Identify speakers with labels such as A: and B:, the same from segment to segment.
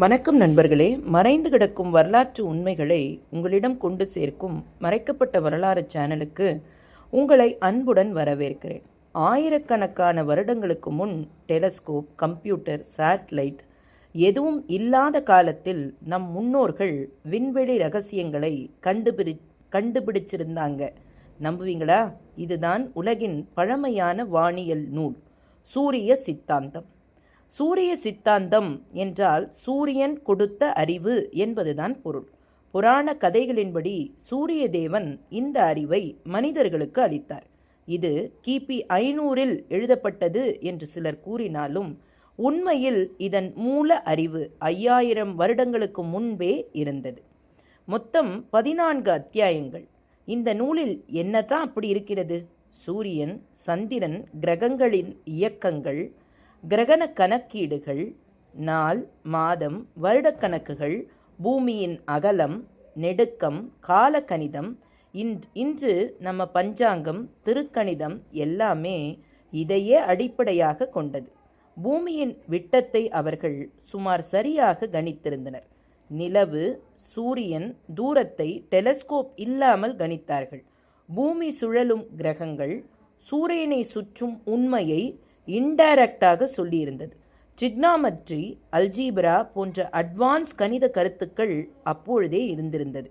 A: வணக்கம் நண்பர்களே மறைந்து கிடக்கும் வரலாற்று உண்மைகளை உங்களிடம் கொண்டு சேர்க்கும் மறைக்கப்பட்ட வரலாறு சேனலுக்கு உங்களை அன்புடன் வரவேற்கிறேன். ஆயிரக்கணக்கான வருடங்களுக்கு முன் டெலஸ்கோப் கம்ப்யூட்டர் சேட்டலைட் எதுவும் இல்லாத காலத்தில் நம் முன்னோர்கள் விண்வெளி ரகசியங்களை கண்டுபிடி கண்டுபிடிச்சிருந்தாங்க. நம்புவீங்களா? இதுதான் உலகின் பழமையான வானியல் நூல் சூரிய சித்தாந்தம். சூரிய சித்தாந்தம் என்றால் சூரியன் கொடுத்த அறிவு என்பதுதான் பொருள். புராண கதைகளின்படி சூரிய தேவன் இந்த அறிவை மனிதர்களுக்கு அளித்தார். இது கிபி ஐநூறில் எழுதப்பட்டது என்று சிலர் கூறினாலும் உண்மையில் இதன் மூல அறிவு ஐயாயிரம் வருடங்களுக்கு முன்பே இருந்தது. மொத்தம் பதினான்கு அத்தியாயங்கள். இந்த நூலில் என்னதான் அப்படி இருக்கிறது? சூரியன் சந்திரன் கிரகங்களின் இயக்கங்கள் கிரகண கணக்கீடுகள் நாள் மாதம் வருடக்கணக்குகள் பூமியின் அகலம் நெடுக்கம் காலக்கணிதம் இன் இன்று நம்ம பஞ்சாங்கம் திருக்கணிதம் எல்லாமே இதையே அடிப்படையாக கொண்டது. பூமியின் விட்டத்தை அவர்கள் சுமார் சரியாக கணித்திருந்தனர். நிலவு சூரியன் தூரத்தை டெலஸ்கோப் இல்லாமல் கணித்தார்கள். பூமி சுழலும் கிரகங்கள் சூரியனை சுற்றும் உண்மையை இன்டைரக்டாக சொல்லியிருந்தது. ட்ரிக்னாமெட்ரி அல்ஜீப்ரா போன்ற அட்வான்ஸ் கணித கருத்துக்கள் அப்பொழுதே இருந்திருந்தது.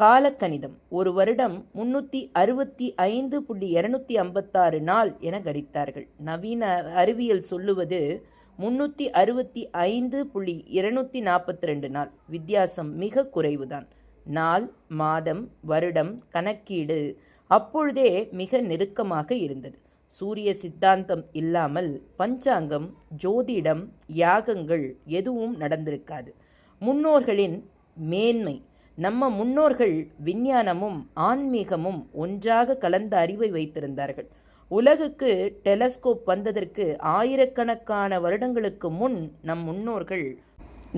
A: காலக்கணிதம் ஒரு வருடம் முன்னூற்றி அறுபத்தி ஐந்து புள்ளி இரநூத்தி ஐம்பத்தாறு நாள் என கணித்தார்கள் நவீன அறிவியல் சொல்லுவது முன்னூற்றி அறுபத்தி ஐந்து புள்ளி இருநூத்தி நாற்பத்தி ரெண்டு நாள். வித்தியாசம் மிக குறைவுதான். நாள் மாதம் வருடம் கணக்கீடு அப்பொழுதே மிக நெருக்கமாக இருந்தது. சூரிய சித்தாந்தம் இல்லாமல் பஞ்சாங்கம் ஜோதிடம் யாகங்கள் எதுவும் நடந்திருக்காது. முன்னோர்களின் மேன்மை. நம்ம முன்னோர்கள் விஞ்ஞானமும் ஆன்மீகமும் ஒன்றாக கலந்த அறிவை வைத்திருந்தார்கள். உலகுக்கு டெலஸ்கோப் வந்ததற்கு ஆயிரக்கணக்கான வருடங்களுக்கு முன் நம் முன்னோர்கள்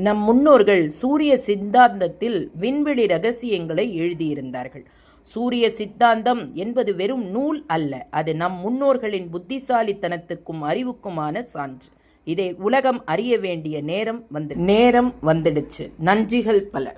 A: நம் முன்னோர்கள் சூரிய சித்தாந்தத்தில் விண்வெளி ரகசியங்களை எழுதியிருந்தார்கள். சூரிய சித்தாந்தம் என்பது வெறும் நூல் அல்ல அது நம் முன்னோர்களின் புத்திசாலித்தனத்துக்கும் அறிவுக்குமான சான்று. இதை உலகம் அறிய வேண்டிய நேரம் வந்து நேரம் வந்துடுச்சு. நன்றிகள் பல.